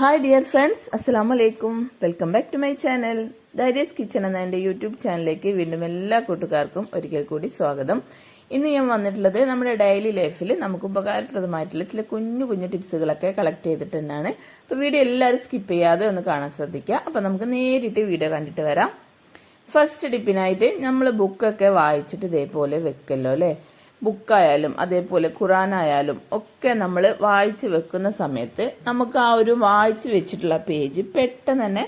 Hi dear friends അസ്സാം വലൈക്കും welcome back to my channel ദൈരീസ് kitchen എന്ന എന്റെ യൂട്യൂബ് ചാനലിലേക്ക് വീണ്ടും എല്ലാ കൂട്ടുകാർക്കും ഒരിക്കൽ കൂടി സ്വാഗതം. ഇന്ന് ഞാൻ വന്നിട്ടുള്ളത് നമ്മുടെ ഡെയിലി ലൈഫിൽ നമുക്ക് ഉപകാരപ്രദമായിട്ടുള്ള ചില കുഞ്ഞു കുഞ്ഞു ടിപ്സുകളൊക്കെ കളക്ട് ചെയ്തിട്ട് തന്നെയാണ്. അപ്പോൾ വീഡിയോ എല്ലാവരും സ്കിപ്പ് ചെയ്യാതെ ഒന്ന് കാണാൻ ശ്രദ്ധിക്കുക. അപ്പോൾ നമുക്ക് നേരിട്ട് വീഡിയോ കണ്ടിട്ട് വരാം. ഫസ്റ്റ് ടിപ്പിനായിട്ട് നമ്മൾ ബുക്കൊക്കെ വായിച്ചിട്ട് ഇതേപോലെ വെക്കല്ലോ അല്ലേ? ബുക്കായാലും അതേപോലെ ഖുറാനായാലും ഒക്കെ നമ്മൾ വായിച്ച് വെക്കുന്ന സമയത്ത് നമുക്ക് ആ ഒരു വായിച്ച് വെച്ചിട്ടുള്ള പേജ് പെട്ടെന്ന് തന്നെ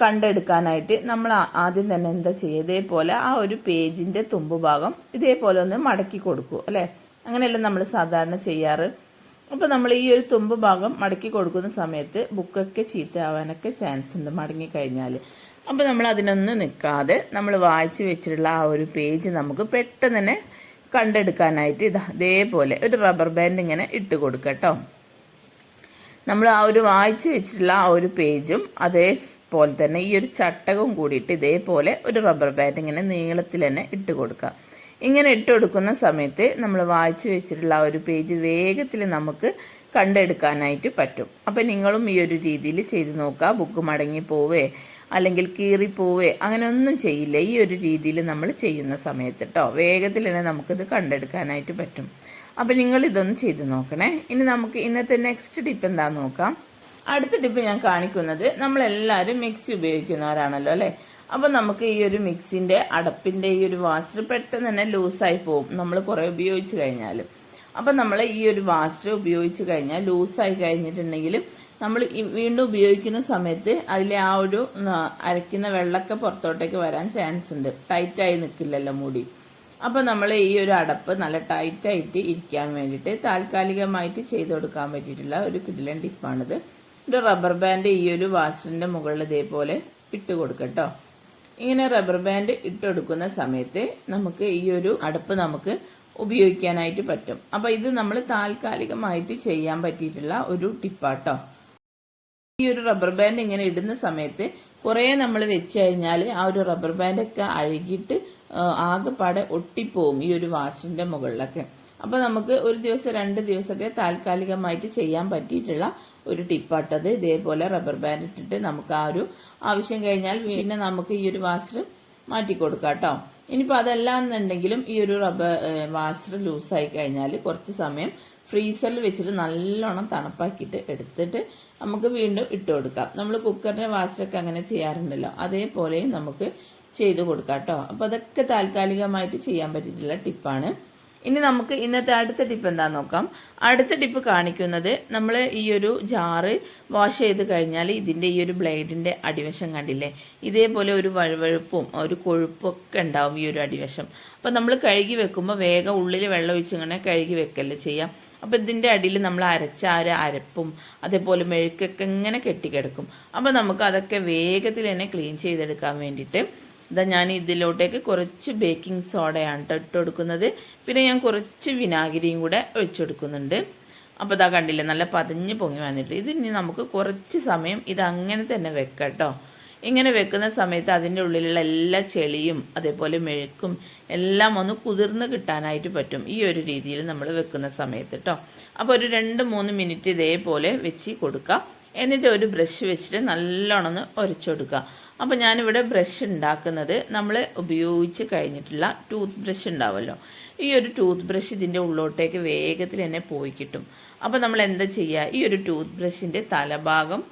കണ്ടെടുക്കാനായിട്ട് നമ്മൾ ആദ്യം തന്നെ എന്താ ചെയ്യുക? ഇതേപോലെ ആ ഒരു പേജിന്റെ തുമ്പ് ഭാഗം ഇതേപോലെ ഒന്ന് മടക്കി കൊടുക്കൂ അല്ലേ? അങ്ങനെയല്ല നമ്മൾ സാധാരണ ചെയ്യാറ്. അപ്പോൾ നമ്മൾ ഈ ഒരു തുമ്പ് ഭാഗം മടക്കി കൊടുക്കുന്ന സമയത്ത് ബുക്കൊക്കെ ചീത്തയാവാനൊക്കെ ചാൻസ് ഉണ്ട് മടങ്ങി കഴിഞ്ഞാൽ അപ്പോൾ നമ്മൾ അതിനൊന്നും നിൽക്കാതെ നമ്മൾ വായിച്ച് വെച്ചിട്ടുള്ള ആ ഒരു പേജ് നമുക്ക് പെട്ടെന്ന് തന്നെ കണ്ടെടുക്കാനായിട്ട് ഇതാ ഇതേപോലെ ഒരു റബ്ബർ ബാൻഡ് ഇങ്ങനെ ഇട്ട് കൊടുക്കുക നമ്മൾ ആ ഒരു വായിച്ച് വെച്ചിട്ടുള്ള ആ ഒരു പേജും അതേപോലെ തന്നെ ഈ ഒരു ചട്ടകവും കൂടിയിട്ട് ഇതേപോലെ ഒരു റബ്ബർ ബാൻഡ് ഇങ്ങനെ നീളത്തിൽ തന്നെ ഇട്ട് കൊടുക്കുക ഇങ്ങനെ ഇട്ട് കൊടുക്കുന്ന സമയത്ത് നമ്മൾ വായിച്ച് വെച്ചിട്ടുള്ള ആ ഒരു പേജ് വേഗത്തിൽ നമുക്ക് കണ്ടെടുക്കാനായിട്ട് പറ്റും. അപ്പം നിങ്ങളും ഈ ഒരു രീതിയിൽ ചെയ്ത് നോക്കുക ബുക്ക് മടങ്ങി പോവേ. അല്ലെങ്കിൽ കീറിപ്പോവേ അങ്ങനെ ഒന്നും ചെയ്യില്ല. ഈ ഒരു രീതിയിൽ നമ്മൾ ചെയ്യുന്ന സമയത്ത് കേട്ടോ വേഗത്തിൽ തന്നെ നമുക്കിത് കണ്ടെടുക്കാനായിട്ട് പറ്റും. അപ്പം നിങ്ങൾ ഇതൊന്ന് ചെയ്ത് നോക്കണേ. ഇനി നമുക്ക് ഇന്നത്തെ നെക്സ്റ്റ് ടിപ്പ് എന്താണെന്ന് നോക്കാം. അടുത്ത ടിപ്പ് ഞാൻ കാണിക്കുന്നത് നമ്മളെല്ലാവരും മിക്സി ഉപയോഗിക്കുന്നവരാണല്ലോ അല്ലേ? അപ്പം നമുക്ക് ഈ ഒരു മിക്സിന്റെ അടപ്പിന്റെ ഈ ഒരു വാസ്റ്റർ പെട്ടെന്ന് തന്നെ ലൂസായി പോകും. നമ്മൾ കുറേ ഉപയോഗിച്ച് കഴിഞ്ഞാൽ അപ്പം നമ്മൾ ഈ ഒരു വാസ്റ്റർ ഉപയോഗിച്ച് കഴിഞ്ഞാൽ ലൂസായി കഴിഞ്ഞിട്ടുണ്ടെങ്കിൽ നമ്മൾ വീണ്ടും ഉപയോഗിക്കുന്ന സമയത്ത് അതിലെ ആ ഒരു അരയ്ക്കുന്ന വെള്ളമൊക്കെ പുറത്തോട്ടേക്ക് വരാൻ ചാൻസ് ഉണ്ട്. ടൈറ്റായി നിൽക്കില്ലല്ലോ മുടി. അപ്പോൾ നമ്മൾ ഈ ഒരു അടപ്പ് നല്ല ടൈറ്റായിട്ട് ഇരിക്കാൻ വേണ്ടിയിട്ട് താൽക്കാലികമായിട്ട് ചെയ്ത് കൊടുക്കാൻ പറ്റിയിട്ടുള്ള ഒരു കിടിലൻ ടിപ്പാണിത് ഒരു റബ്ബർ ബാൻഡ് ഈ ഒരു വാസ്റ്ററിന്റെ മുകളിൽ ഇതേപോലെ ഇട്ട് കൊടുക്കട്ടോ ഇങ്ങനെ റബ്ബർ ബാൻഡ് ഇട്ട് കൊടുക്കുന്ന സമയത്ത് നമുക്ക് ഈ ഒരു അടപ്പ് നമുക്ക് ഉപയോഗിക്കാനായിട്ട് പറ്റും. അപ്പോൾ ഇത് നമ്മൾ താൽക്കാലികമായിട്ട് ചെയ്യാൻ പറ്റിയിട്ടുള്ള ഒരു ടിപ്പാട്ടോ ഈ ഒരു റബ്ബർ ബാൻഡ് ഇങ്ങനെ ഇടുന്ന സമയത്ത് കുറേ നമ്മൾ വെച്ച് കഴിഞ്ഞാൽ ആ ഒരു റബ്ബർ ബാൻഡൊക്കെ അഴുകിയിട്ട് ആകെപ്പാടെ ഒട്ടിപ്പോവും ഈ ഒരു വാഷിന്റെ മുകളിലൊക്കെ. അപ്പോൾ നമുക്ക് ഒരു ദിവസം രണ്ട് ദിവസമൊക്കെ താൽക്കാലികമായിട്ട് ചെയ്യാൻ പറ്റിയിട്ടുള്ള ഒരു ടിപ്പാട്ടത് ഇതേപോലെ റബ്ബർ ബാൻഡ് ഇട്ടിട്ട് നമുക്ക് ആ ഒരു ആവശ്യം കഴിഞ്ഞാൽ പിന്നെ നമുക്ക് ഈ ഒരു വാഷർ മാറ്റി കൊടുക്കാം കേട്ടോ. ഇനിയിപ്പോൾ അതല്ല എന്നുണ്ടെങ്കിലും ഈ ഒരു റബ്ബർ വാഷർ ലൂസായി കഴിഞ്ഞാൽ കുറച്ച് സമയം ഫ്രീസറിൽ വെച്ചിട്ട് നല്ലോണം തണുപ്പാക്കിയിട്ട് എടുത്തിട്ട് നമുക്ക് വീണ്ടും ഇട്ട് കൊടുക്കാം. നമ്മൾ കുക്കറിന്റെ വാസ്റ്റൊക്കെ അങ്ങനെ ചെയ്യാറുണ്ടല്ലോ. അതേപോലെ നമുക്ക് ചെയ്ത് കൊടുക്കാം കേട്ടോ. അപ്പോൾ അതൊക്കെ താൽക്കാലികമായിട്ട് ചെയ്യാൻ പറ്റിയിട്ടുള്ള ടിപ്പാണ്. ഇനി നമുക്ക് ഇന്നത്തെ അടുത്ത ടിപ്പ് എന്താന്ന് നോക്കാം. അടുത്ത ടിപ്പ് കാണിക്കുന്നത് നമ്മൾ ഈ ഒരു ജാറ് വാഷ് ചെയ്ത് കഴിഞ്ഞാൽ ഇതിന്റെ ഈ ഒരു ബ്ലേഡിന്റെ അടിവശം കണ്ടില്ലേ? ഇതേപോലെ ഒരു വഴുവഴുപ്പും ഒരു കൊഴുപ്പും ഒക്കെ ഉണ്ടാവും ഈ ഒരു അടിവശം. അപ്പോൾ നമ്മൾ കഴുകി വെക്കുമ്പോൾ വേഗം ഉള്ളിൽ വെള്ളം ഒഴിച്ചിങ്ങനെ കഴുകി വെക്കല്ലേ ചെയ്യാം? അപ്പോൾ ഇതിന്റെ അടിയിൽ നമ്മൾ അരച്ച ആ ഒരു അരപ്പും അതേപോലെ മെഴുക്കൊക്കെ ഇങ്ങനെ കെട്ടിക്കിടക്കും. അപ്പോൾ നമുക്ക് അതൊക്കെ വേഗത്തിൽ തന്നെ ക്ലീൻ ചെയ്തെടുക്കാൻ വേണ്ടിയിട്ട് ഇതാ ഞാൻ ഇതിലോട്ടേക്ക് കുറച്ച് ബേക്കിംഗ് സോഡയാണ് കേട്ടോ ഇട്ട് കൊടുക്കുന്നത്. പിന്നെ ഞാൻ കുറച്ച് വിനാഗിരിയും കൂടെ ഒഴിച്ചു കൊടുക്കുന്നുണ്ട്. അപ്പോൾ ഇതാ കണ്ടില്ലേ നല്ല പതഞ്ഞ് പൊങ്ങി വന്നിട്ട് ഇതിനി നമുക്ക് കുറച്ച് സമയം ഇത് അങ്ങനെ തന്നെ വെക്കാം കേട്ടോ ഇങ്ങനെ വെക്കുന്ന സമയത്ത് അതിന്റെ ഉള്ളിലുള്ള എല്ലാ ചെളിയും അതേപോലെ മെഴുക്കും എല്ലാം ഒന്ന് കുതിർന്ന് കിട്ടാനായിട്ട് പറ്റും. ഈ ഒരു രീതിയിൽ നമ്മൾ വെക്കുന്ന സമയത്ത് കേട്ടോ അപ്പോൾ ഒരു രണ്ട് മൂന്ന് മിനിറ്റ് ഇതേപോലെ വെച്ച് കൊടുക്കുക എന്നിട്ട് ഒരു ബ്രഷ് വെച്ചിട്ട് നല്ലോണം ഒന്ന് ഉരച്ചു കൊടുക്കുക. അപ്പോൾ ഞാനിവിടെ ബ്രഷ് ഉണ്ടാക്കുന്നത് നമ്മൾ ഉപയോഗിച്ച് കഴിഞ്ഞിട്ടുള്ള ടൂത്ത് ബ്രഷ് ഉണ്ടാവുമല്ലോ ഈ ഒരു ടൂത്ത് ബ്രഷ് ഇതിന്റെ ഉള്ളോട്ടേക്ക് വേഗത്തിൽ തന്നെ പോയി കിട്ടും. അപ്പോൾ നമ്മൾ എന്താ ചെയ്യുക? ഈ ഒരു ടൂത്ത് ബ്രഷിന്റെ തലഭാഗം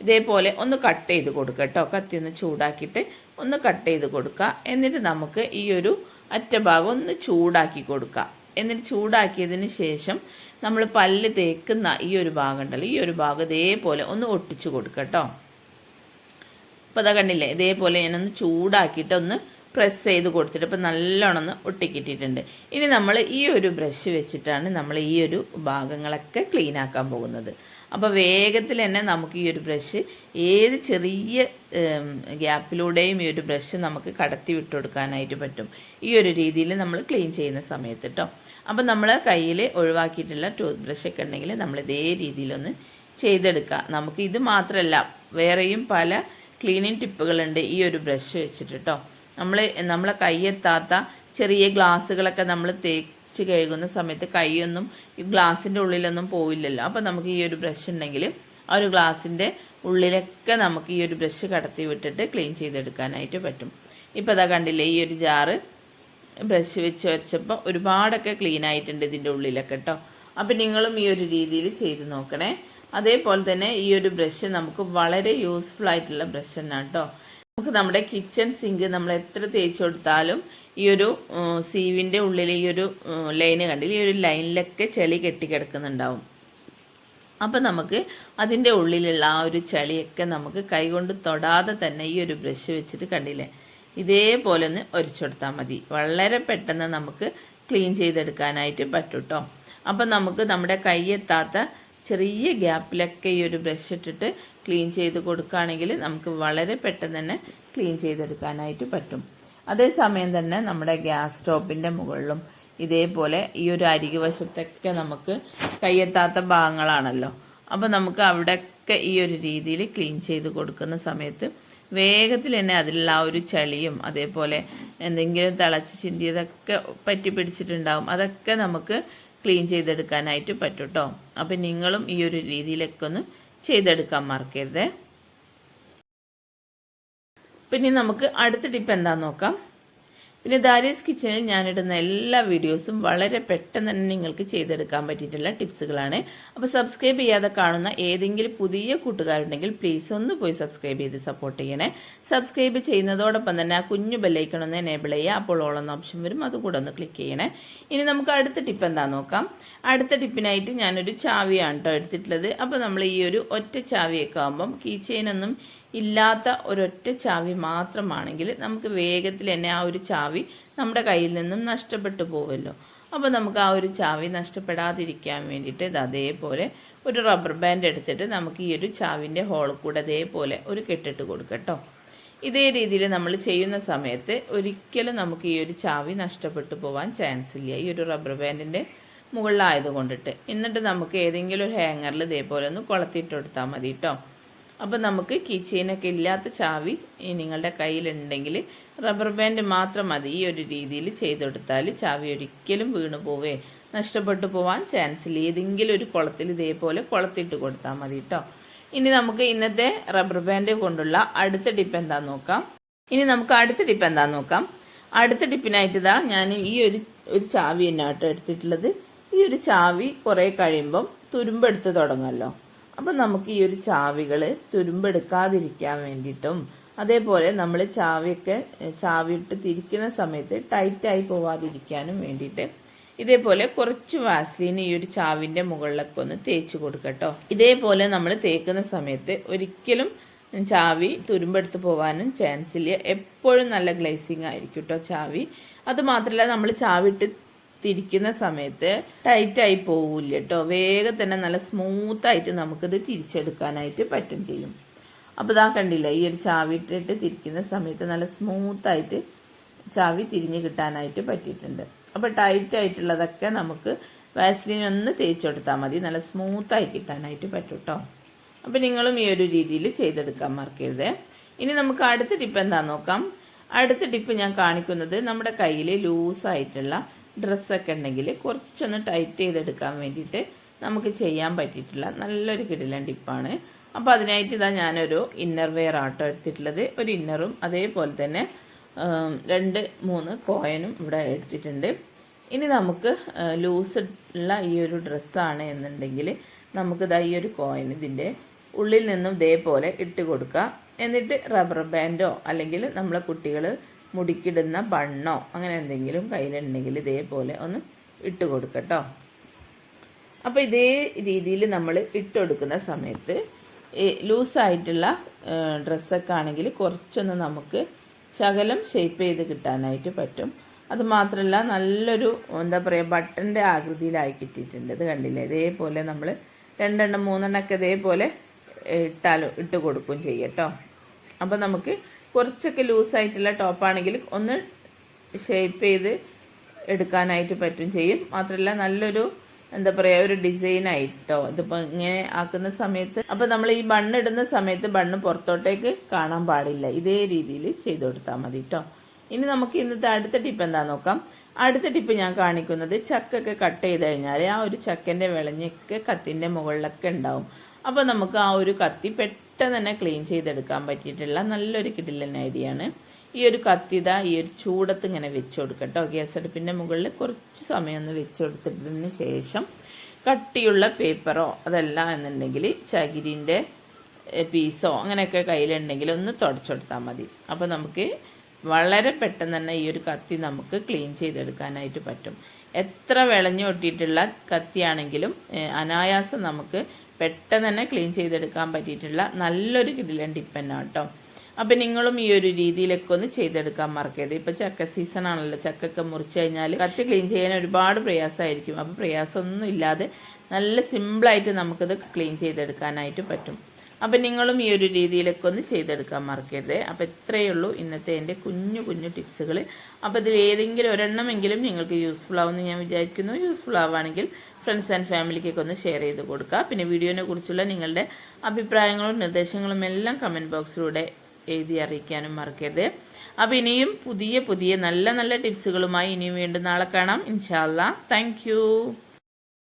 ഇതേപോലെ ഒന്ന് കട്ട് ചെയ്ത് കൊടുക്കുക കേട്ടോ കത്തി ഒന്ന് ചൂടാക്കിയിട്ട് ഒന്ന് കട്ട് ചെയ്ത് കൊടുക്കുക എന്നിട്ട് നമുക്ക് ഈ ഒരു അറ്റഭാഗം ഒന്ന് ചൂടാക്കി കൊടുക്കുക എന്നിട്ട് ചൂടാക്കിയതിന് ശേഷം നമ്മൾ പല്ല് തേക്കുന്ന ഈ ഒരു ഭാഗം ഉണ്ടല്ലോ ഈ ഒരു ഭാഗം ഇതേപോലെ ഒന്ന് ഒട്ടിച്ചു കൊടുക്കുക കേട്ടോ അപ്പോൾ അതാ കണ്ടില്ലേ ഇതേപോലെ ഞാനൊന്ന് ചൂടാക്കിയിട്ട് ഒന്ന് പ്രസ് ചെയ്ത് കൊടുത്തിട്ട് ഇപ്പം നല്ലോണം ഒന്ന് ഒട്ടിക്കിട്ടിട്ടുണ്ട്. ഇനി നമ്മൾ ഈ ഒരു ബ്രഷ് വെച്ചിട്ടാണ് നമ്മൾ ഈ ഒരു ഭാഗങ്ങളൊക്കെ ക്ലീൻ ആക്കാൻ പോകുന്നത്. അപ്പോൾ വേഗത്തിൽ തന്നെ നമുക്ക് ഈ ഒരു ബ്രഷ് ഏത് ചെറിയ ഗ്യാപ്പിലൂടെയും ഈ ഒരു ബ്രഷ് നമുക്ക് കടത്തി വിട്ടുകൊടുക്കാനായിട്ട് പറ്റും. ഈ ഒരു രീതിയിൽ നമ്മൾ ക്ലീൻ ചെയ്യുന്ന സമയത്ത് കേട്ടോ അപ്പം നമ്മൾ കയ്യിൽ ഒഴിവാക്കിയിട്ടുള്ള ടൂത്ത് ബ്രഷ് ഒക്കെ ഉണ്ടെങ്കിൽ നമ്മൾ ഇതേ രീതിയിലൊന്ന് ചെയ്തെടുക്കുക. നമുക്ക് ഇത് മാത്രമല്ല വേറെയും പല ക്ലീനിങ് ടിപ്പുകളുണ്ട് ഈ ഒരു ബ്രഷ് വെച്ചിട്ട് കേട്ടോ നമ്മൾ നമ്മളെ കൈയെത്താത്ത ചെറിയ ഗ്ലാസ്സുകളൊക്കെ നമ്മൾ തേച്ച് കഴുകുന്ന സമയത്ത് കൈയൊന്നും ഈ ഗ്ലാസിന്റെ ഉള്ളിലൊന്നും പോയില്ലല്ലോ അപ്പോൾ നമുക്ക് ഈ ഒരു ബ്രഷ് ഉണ്ടെങ്കിൽ ആ ഒരു ഗ്ലാസിന്റെ ഉള്ളിലൊക്കെ നമുക്ക് ഈ ഒരു ബ്രഷ് കടത്തി വിട്ടിട്ട് ക്ലീൻ ചെയ്തെടുക്കാനായിട്ട് പറ്റും. ഇപ്പോൾ അതാ കണ്ടില്ലേ ഈ ഒരു ജാറ് ബ്രഷ് വെച്ച് വരച്ചപ്പോൾ ഒരുപാടൊക്കെ ക്ലീൻ ആയിട്ടുണ്ട് ഇതിന്റെ ഉള്ളിലൊക്കെ കേട്ടോ അപ്പം നിങ്ങളും ഈ ഒരു രീതിയിൽ ചെയ്ത് നോക്കണേ. അതേപോലെ തന്നെ ഈ ഒരു ബ്രഷ് നമുക്ക് വളരെ യൂസ്ഫുൾ ആയിട്ടുള്ള ബ്രഷ് തന്നെ കേട്ടോ നമുക്ക് നമ്മുടെ കിച്ചൺ സിങ്ക് നമ്മൾ എത്ര തേച്ച് കൊടുത്താലും ഈ ഒരു സീവിന്റെ ഉള്ളിൽ ഈ ഒരു ലൈന് കണ്ടില്ല? ഈ ഒരു ലൈനിലൊക്കെ ചെളി കെട്ടിക്കിടക്കുന്നുണ്ടാവും അപ്പം നമുക്ക് അതിന്റെ ഉള്ളിലുള്ള ആ ഒരു ചെളിയൊക്കെ നമുക്ക് കൈകൊണ്ട് തൊടാതെ തന്നെ ഈ ഒരു ബ്രഷ് വെച്ചിട്ട് കണ്ടില്ലേ? ഇതേപോലെ ഒന്ന് ഒരിച്ചെടുത്താൽ മതി. വളരെ പെട്ടെന്ന് നമുക്ക് ക്ലീൻ ചെയ്തെടുക്കാനായിട്ട് പറ്റും കേട്ടോ അപ്പം നമുക്ക് നമ്മുടെ കൈയെത്താത്ത ചെറിയ ഗ്യാപ്പിലൊക്കെ ഈ ഒരു ബ്രഷ് ഇട്ടിട്ട് ക്ലീൻ ചെയ്ത് കൊടുക്കുകയാണെങ്കിൽ നമുക്ക് വളരെ പെട്ടെന്ന് തന്നെ ക്ലീൻ ചെയ്തെടുക്കാനായിട്ട് പറ്റും. അതേസമയം തന്നെ നമ്മുടെ ഗ്യാസ് സ്റ്റോപ്പിന്റെ മുകളിലും ഇതേപോലെ ഈ ഒരു അരികു വശത്തൊക്കെ നമുക്ക് കയ്യെത്താത്ത ഭാഗങ്ങളാണല്ലോ. അപ്പോൾ നമുക്ക് അവിടെയൊക്കെ ഈ ഒരു രീതിയിൽ ക്ലീൻ ചെയ്ത് കൊടുക്കുന്ന സമയത്ത് വേഗത്തിൽ തന്നെ അതിലുള്ള ആ ഒരു ചളിയും അതേപോലെ എന്തെങ്കിലും തിളച്ച് ചിന്തിയതൊക്കെ പറ്റി പിടിച്ചിട്ടുണ്ടാവും അതൊക്കെ നമുക്ക് ക്ലീൻ ചെയ്തെടുക്കാനായിട്ട് പറ്റും കേട്ടോ അപ്പം നിങ്ങളും ഈ ഒരു രീതിയിലൊക്കെ ഒന്ന് ചെയ്തെടുക്കാൻ മറക്കരുതേ. പിന്നെ നമുക്ക് അടുത്ത ടിപ്പ് എന്താണെന്ന് നോക്കാം. പിന്നെ ദാരീസ് കിച്ചണിൽ ഞാനിടുന്ന എല്ലാ വീഡിയോസും വളരെ പെട്ടെന്ന് തന്നെ നിങ്ങൾക്ക് ചെയ്തെടുക്കാൻ പറ്റിയിട്ടുള്ള ടിപ്സുകളാണ്. അപ്പോൾ സബ്സ്ക്രൈബ് ചെയ്യാതെ കാണുന്ന ഏതെങ്കിലും പുതിയ കൂട്ടുകാരുണ്ടെങ്കിൽ പ്ലീസ് ഒന്ന് പോയി സബ്സ്ക്രൈബ് ചെയ്ത് സപ്പോർട്ട് ചെയ്യണേ. സബ്സ്ക്രൈബ് ചെയ്യുന്നതോടൊപ്പം തന്നെ ആ കുഞ്ഞു ബെല്ലൈക്കൺ ഒന്ന് എനേബിൾ ചെയ്യുക. അപ്പോൾ ഓളെന്ന ഓപ്ഷൻ വരും. അതും കൂടെ ഒന്ന് ക്ലിക്ക് ചെയ്യണേ. ഇനി നമുക്ക് അടുത്ത ടിപ്പ് എന്താണെന്ന് നോക്കാം. അടുത്ത ടിപ്പിനായിട്ട് ഞാനൊരു ചാവിയാണ് കേട്ടോ എടുത്തിട്ടുള്ളത്. അപ്പോൾ നമ്മൾ ഈ ഒരു ഒറ്റ ചാവിയൊക്കെ ആകുമ്പം കീ ചെയിനൊന്നും ഇല്ലാത്ത ഒരൊറ്റ ചാവി മാത്രമാണെങ്കിൽ നമുക്ക് വേഗത്തിൽ തന്നെ ആ ഒരു ചാവി നമ്മുടെ കയ്യിൽ നിന്നും നഷ്ടപ്പെട്ടു പോവുമല്ലോ അപ്പോൾ നമുക്ക് ആ ഒരു ചാവി നഷ്ടപ്പെടാതിരിക്കാൻ വേണ്ടിയിട്ട് ഇത് അതേപോലെ ഒരു റബ്ബർ ബാൻഡ് എടുത്തിട്ട് നമുക്ക് ഈ ഒരു ചാവിന്റെ ഹോൾ കൂടെ അതേപോലെ ഒരു കെട്ടിട്ട് കൊടുക്കട്ടോ ഇതേ രീതിയിൽ നമ്മൾ ചെയ്യുന്ന സമയത്ത് ഒരിക്കലും നമുക്ക് ഈ ഒരു ചാവി നഷ്ടപ്പെട്ടു പോകാൻ ചാൻസ് ഇല്ല. ഈ ഒരു റബ്ബർ ബാൻഡിന്റെ മുകളിലായത് കൊണ്ടിട്ട്. എന്നിട്ട് നമുക്ക് ഏതെങ്കിലും ഒരു ഹാങ്ങറിൽ ഇതേപോലെ ഒന്ന് കൊളത്തിയിട്ട് കൊടുത്താൽ മതി കേട്ടോ. അപ്പോൾ നമുക്ക് കീ ചെയിനൊക്കെ ഇല്ലാത്ത ചാവി നിങ്ങളുടെ കയ്യിലുണ്ടെങ്കിൽ റബ്ബർ ബാൻഡ് മാത്രം മതി. ഈ ഒരു രീതിയിൽ ചെയ്തെടുത്താൽ ചാവി ഒരിക്കലും വീണു പോവേ. നഷ്ടപ്പെട്ടു പോവാൻ ചാൻസ് ഇല്ല. ഏതെങ്കിലും ഒരു കുളത്തിൽ ഇതേപോലെ കുളത്തിട്ട് കൊടുത്താൽ മതി കേട്ടോ ഇനി നമുക്ക് ഇന്നത്തെ റബ്ബർ ബാൻഡ് കൊണ്ടുള്ള അടുത്ത ടിപ്പ് എന്താന്ന് നോക്കാം. ഇനി നമുക്ക് അടുത്ത ടിപ്പ് എന്താന്ന് നോക്കാം. അടുത്ത ടിപ്പിനായിട്ട് ഇതാ ഞാൻ ഈ ഒരു ഒരു ചാവി എന്നാട്ടോ എടുത്തിട്ടുള്ളത്. ഈ ഒരു ചാവി കുറേ കഴിയുമ്പം തുരുമ്പെടുത്ത് തുടങ്ങുമല്ലോ അപ്പം നമുക്ക് ഈ ഒരു ചാവികൾ തുരുമ്പെടുക്കാതിരിക്കാൻ വേണ്ടിയിട്ടും അതേപോലെ നമ്മൾ ചാവിയൊക്കെ ചാവിയിട്ട് തിരിക്കുന്ന സമയത്ത് ടൈറ്റായി പോവാതിരിക്കാനും വേണ്ടിയിട്ട് ഇതേപോലെ കുറച്ച് വാസ്ലീൻ ഈ ഒരു ചാവിന്റെ മുകളിലൊക്കെ ഒന്ന് തേച്ച് കൊടുക്കട്ടോ ഇതേപോലെ നമ്മൾ തേക്കുന്ന സമയത്ത് ഒരിക്കലും ചാവി തുരുമ്പെടുത്ത് പോകാനും ചാൻസ് ഇല്ല. എപ്പോഴും നല്ല ഗ്ലേസിങ് ആയിരിക്കും കേട്ടോ ചാവി. അതുമാത്രമല്ല നമ്മൾ ചാവിട്ട് തിരിക്കുന്ന സമയത്ത് ടൈറ്റായി പോവില്ല കേട്ടോ വേഗം തന്നെ നല്ല സ്മൂത്തായിട്ട് നമുക്കിത് തിരിച്ചെടുക്കാനായിട്ട് പറ്റും ചെയ്യും. അപ്പോൾ ഇതാ കണ്ടില്ല ഈ ഒരു ചാവി ഇട്ടിട്ട് തിരിക്കുന്ന സമയത്ത് നല്ല സ്മൂത്തായിട്ട് ചാവി തിരിഞ്ഞ് കിട്ടാനായിട്ട് പറ്റിയിട്ടുണ്ട്. അപ്പോൾ ടൈറ്റ് ആയിട്ടുള്ളതൊക്കെ നമുക്ക് വാസ്ലിൻ ഒന്ന് തേച്ച് കൊടുത്താൽ മതി. നല്ല സ്മൂത്തായി കിട്ടാനായിട്ട് പറ്റും കേട്ടോ അപ്പോൾ നിങ്ങളും ഈ ഒരു രീതിയിൽ ചെയ്തെടുക്കാൻ മറക്കരുത്. ഇനി നമുക്ക് അടുത്ത ടിപ്പ് എന്താ നോക്കാം. അടുത്ത ടിപ്പ് ഞാൻ കാണിക്കുന്നത് നമ്മുടെ കയ്യിൽ ലൂസായിട്ടുള്ള ഡ്രസ്സൊക്കെ ഉണ്ടെങ്കിൽ കുറച്ചൊന്ന് ടൈറ്റ് ചെയ്തെടുക്കാൻ വേണ്ടിയിട്ട് നമുക്ക് ചെയ്യാൻ പറ്റിയിട്ടുള്ള നല്ലൊരു കിടിലൻ ടിപ്പാണ്. അപ്പോൾ അതിനായിട്ട് ഇതാ ഞാനൊരു ഇന്നർ വെയർ ആട്ടോ എടുത്തിട്ടുള്ളത്. ഒരു ഇന്നറും അതേപോലെ തന്നെ രണ്ട് മൂന്ന് കോയനും ഇവിടെ എടുത്തിട്ടുണ്ട്. ഇനി നമുക്ക് ലൂസ് ഉള്ള ഈ ഒരു ഡ്രസ്സാണ് എന്നുണ്ടെങ്കിൽ നമുക്കിതാ ഈ ഒരു കോയിൻ ഇതിന്റെ ഉള്ളിൽ നിന്നും ഇതേപോലെ ഇട്ട് കൊടുക്കുക എന്നിട്ട് റബ്ബർ ബാൻഡോ അല്ലെങ്കിൽ നമ്മളെ കുട്ടികൾ മുടിക്കിടുന്ന ബണ്ണോ അങ്ങനെ എന്തെങ്കിലും കയ്യിലുണ്ടെങ്കിൽ ഇതേപോലെ ഒന്ന് ഇട്ട് കൊടുക്കട്ടോ അപ്പോൾ ഇതേ രീതിയിൽ നമ്മൾ ഇട്ട് കൊടുക്കുന്ന സമയത്ത് ലൂസായിട്ടുള്ള ഡ്രസ്സൊക്കെ ആണെങ്കിൽ കുറച്ചൊന്ന് നമുക്ക് ശകലം ഷേപ്പ് ചെയ്ത് കിട്ടാനായിട്ട് പറ്റും. അത് മാത്രമല്ല നല്ലൊരു എന്താ പറയുക ബട്ടന്റെ ആകൃതിയിലായി കിട്ടിയിട്ടുണ്ട്. ഇത് കണ്ടില്ലേ? ഇതേപോലെ നമ്മൾ രണ്ടെണ്ണം മൂന്നെണ്ണമൊക്കെ ഇതേപോലെ ഇട്ടാലും ഇട്ട് കൊടുക്കുകയും ചെയ്യട്ടോ അപ്പോൾ നമുക്ക് കുറച്ചൊക്കെ ലൂസായിട്ടുള്ള ടോപ്പാണെങ്കിൽ ഒന്ന് ഷേപ്പ് ചെയ്ത് എടുക്കാനായിട്ട് പറ്റും ചെയ്യും. മാത്രമല്ല നല്ലൊരു എന്താ പറയുക ഒരു ഡിസൈൻ ആയിട്ടോ. ഇതിപ്പോൾ ഇങ്ങനെ ആക്കുന്ന സമയത്ത് അപ്പോൾ നമ്മൾ ഈ ബണ്ണ് ഇടുന്ന സമയത്ത് ബണ്ണ് പുറത്തോട്ടേക്ക് കാണാൻ പാടില്ല. ഇതേ രീതിയിൽ ചെയ്ത് കൊടുത്താൽ മതി കേട്ടോ ഇനി നമുക്ക് ഇന്നത്തെ അടുത്ത ടിപ്പ് എന്താ നോക്കാം. അടുത്ത ടിപ്പ് ഞാൻ കാണിക്കുന്നത് ചക്കൊക്കെ കട്ട് ചെയ്ത് കഴിഞ്ഞാൽ ആ ഒരു ചക്കന്റെ വിളഞ്ഞൊക്കെ കത്തിന്റെ മുകളിലൊക്കെ ഉണ്ടാവും. അപ്പോൾ നമുക്ക് ആ ഒരു കത്തി പെട്ടെന്ന് തന്നെ ക്ലീൻ ചെയ്തെടുക്കാൻ പറ്റിയിട്ടുള്ള നല്ലൊരു കിടിലൻ ഐഡിയ ആണ്. ഈ ഒരു കത്തിത ഈ ഒരു ചൂടത്ത് ഇങ്ങനെ വെച്ച് കൊടുക്കട്ടോ ഗ്യാസ് അടുപ്പിന്റെ മുകളിൽ കുറച്ച് സമയം ഒന്ന് വെച്ച് കൊടുത്തതിന് ശേഷം കട്ടിയുള്ള പേപ്പറോ അതല്ല എന്നുണ്ടെങ്കിൽ ചകിരിന്റെ പീസോ അങ്ങനെയൊക്കെ കയ്യിലുണ്ടെങ്കിൽ ഒന്ന് തുടച്ചെടുത്താൽ മതി. അപ്പോൾ നമുക്ക് വളരെ പെട്ടെന്ന് തന്നെ ഈ ഒരു കത്തി നമുക്ക് ക്ലീൻ ചെയ്തെടുക്കാനായിട്ട് പറ്റും. എത്ര വിളഞ്ഞു കത്തിയാണെങ്കിലും അനായാസം നമുക്ക് പെട്ടെന്ന് തന്നെ ക്ലീൻ ചെയ്തെടുക്കാൻ പറ്റിയിട്ടുള്ള നല്ലൊരു കിടിലൻ ടിപ്പന്നാണ് കേട്ടോ. അപ്പം നിങ്ങളും ഈ ഒരു രീതിയിലൊക്കെ ഒന്ന് ചെയ്തെടുക്കാൻ മറക്കരുത്. ഇപ്പം ചക്ക സീസൺ ആണല്ലോ. ചക്കൊക്കെ മുറിച്ച് കഴിഞ്ഞാൽ കത്തി ക്ലീൻ ചെയ്യാൻ ഒരുപാട് പ്രയാസമായിരിക്കും. അപ്പോൾ പ്രയാസമൊന്നും ഇല്ലാതെ നല്ല സിമ്പിളായിട്ട് നമുക്കിത് ക്ലീൻ ചെയ്തെടുക്കാനായിട്ട് പറ്റും. അപ്പം നിങ്ങളും ഈ ഒരു രീതിയിലൊക്കെ ഒന്ന് ചെയ്തെടുക്കാൻ മറക്കരുത്. അപ്പോൾ ഇത്രയേ ഉള്ളൂ ഇന്നത്തെ എന്റെ കുഞ്ഞു കുഞ്ഞു ടിപ്സുകൾ അപ്പോൾ ഇതിൽ ഏതെങ്കിലും ഒരെണ്ണമെങ്കിലും നിങ്ങൾക്ക് യൂസ്ഫുൾ ആവുമെന്ന് ഞാൻ വിചാരിക്കുന്നു. യൂസ്ഫുൾ ആവുകയാണെങ്കിൽ ഫ്രണ്ട്സ് ആൻഡ് ഫാമിലിക്കൊക്കെ ഒന്ന് ഷെയർ ചെയ്ത് കൊടുക്കുക പിന്നെ വീഡിയോനെ കുറിച്ചുള്ള നിങ്ങളുടെ അഭിപ്രായങ്ങളും നിർദ്ദേശങ്ങളും എല്ലാം കമന്റ് ബോക്സിലൂടെ എഴുതി അറിയിക്കാനും മറക്കരുത്. അപ്പോൾ ഇനിയും പുതിയ പുതിയ നല്ല നല്ല ടിപ്സുകളുമായി ഇനിയും വീണ്ടും നാളെ കാണാം. ഇൻഷാല്ല താങ്ക്